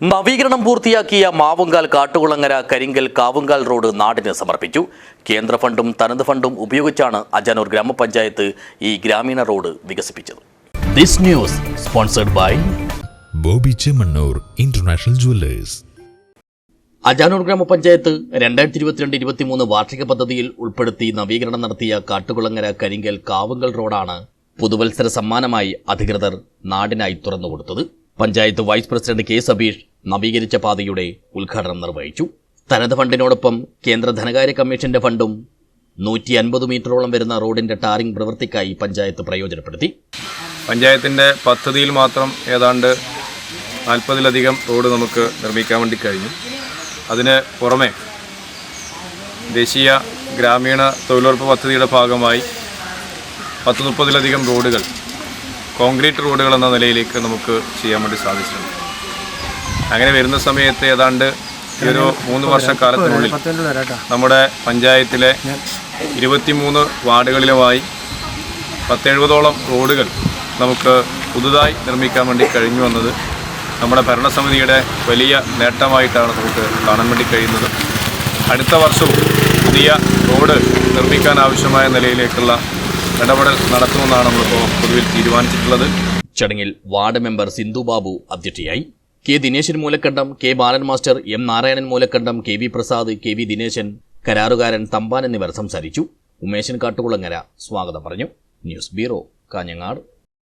നവീകരണം പൂർത്തിയാക്കിയ മാവുങ്കാൽ കാട്ടുകുളങ്ങര കരിങ്കൽ കാവുങ്കാൽ റോഡ് നാടിന് സമർപ്പിച്ചു. കേന്ദ്ര ഫണ്ടും തനത് ഫണ്ടും ഉപയോഗിച്ചാണ് അജാനൂർ ഗ്രാമപഞ്ചായത്ത് ഈ ഗ്രാമീണ റോഡ് വികസിപ്പിച്ചത്. This news sponsored by Boby Chemmanur international jewellers. Ajanur ഗ്രാമപഞ്ചായത്ത് രണ്ടായിരത്തി ഇരുപത്തിരണ്ട് ഇരുപത്തിമൂന്ന് വാർഷിക പദ്ധതിയിൽ ഉൾപ്പെടുത്തി നവീകരണം നടത്തിയ കാട്ടുകുളങ്ങര കരിങ്കൽ കാവുങ്കൽ റോഡാണ് പുതുവത്സര സമ്മാനമായി അധികൃതർ നാടിനായി തുറന്നുകൊടുത്തത്. Panchayat vice president K Sabeesh നവീകരിച്ച പാതയുടെ ഉദ്ഘാടനം നിർവഹിച്ചു. തനത് ഫണ്ടിനോടൊപ്പം കേന്ദ്ര ധനകാര്യ കമ്മീഷന്റെ ഫണ്ടും നൂറ്റി അൻപത് മീറ്ററോളം വരുന്ന റോഡിന്റെ ടാറിംഗ് പ്രവൃത്തിക്കായി പഞ്ചായത്ത് പ്രയോജനപ്പെടുത്തി. പഞ്ചായത്തിന്റെ പദ്ധതിയിൽ മാത്രം ഏതാണ്ട് നാൽപ്പതിലധികം റോഡ് നമുക്ക് നിർമ്മിക്കാൻ വേണ്ടി കഴിഞ്ഞു. അതിന് പുറമെ ദേശീയ ഗ്രാമീണ തൊഴിലുറപ്പ് പദ്ധതിയുടെ ഭാഗമായി പത്ത് മുപ്പതിലധികം റോഡുകൾ കോൺക്രീറ്റ് റോഡുകൾ എന്ന നിലയിലേക്ക് നമുക്ക് ചെയ്യാൻ വേണ്ടി സാധിച്ചിട്ടുണ്ട്. അങ്ങനെ വരുന്ന സമയത്ത് ഏതാണ്ട് ഈ ഒരു മൂന്ന് വർഷക്കാലത്തിനുള്ളിൽ നമ്മുടെ പഞ്ചായത്തിലെ ഇരുപത്തിമൂന്ന് വാർഡുകളിലുമായി പത്തെഴുപതോളം റോഡുകൾ നമുക്ക് പുതുതായി നിർമ്മിക്കാൻ വേണ്ടി കഴിഞ്ഞു വന്നത് നമ്മുടെ ഭരണസമിതിയുടെ വലിയ നേട്ടമായിട്ടാണ് നമുക്ക് കാണാൻ വേണ്ടി കഴിയുന്നത്. അടുത്ത വർഷവും പുതിയ റോഡ് നിർമ്മിക്കാൻ ആവശ്യമായ നിലയിലേക്കുള്ള ഇടപെടൽ നടത്തുമെന്നാണ് നമ്മളിപ്പോൾ പൊതുവിൽ തീരുമാനിച്ചിട്ടുള്ളത്. ചടങ്ങിൽ വാർഡ് മെമ്പർ സിന്ധു ബാബു അധ്യക്ഷയായി. K Dineshan Moolakkandam K Balan master M Narayanan Moolakkandam K V Prasad K V Dineshan കരാറുകാരൻ തമ്പാൻ എന്നിവർ സംസാരിച്ചു. ഉമേശൻ കാട്ടുകുളങ്ങര സ്വാഗതം പറഞ്ഞു. News bureau Kanhangad.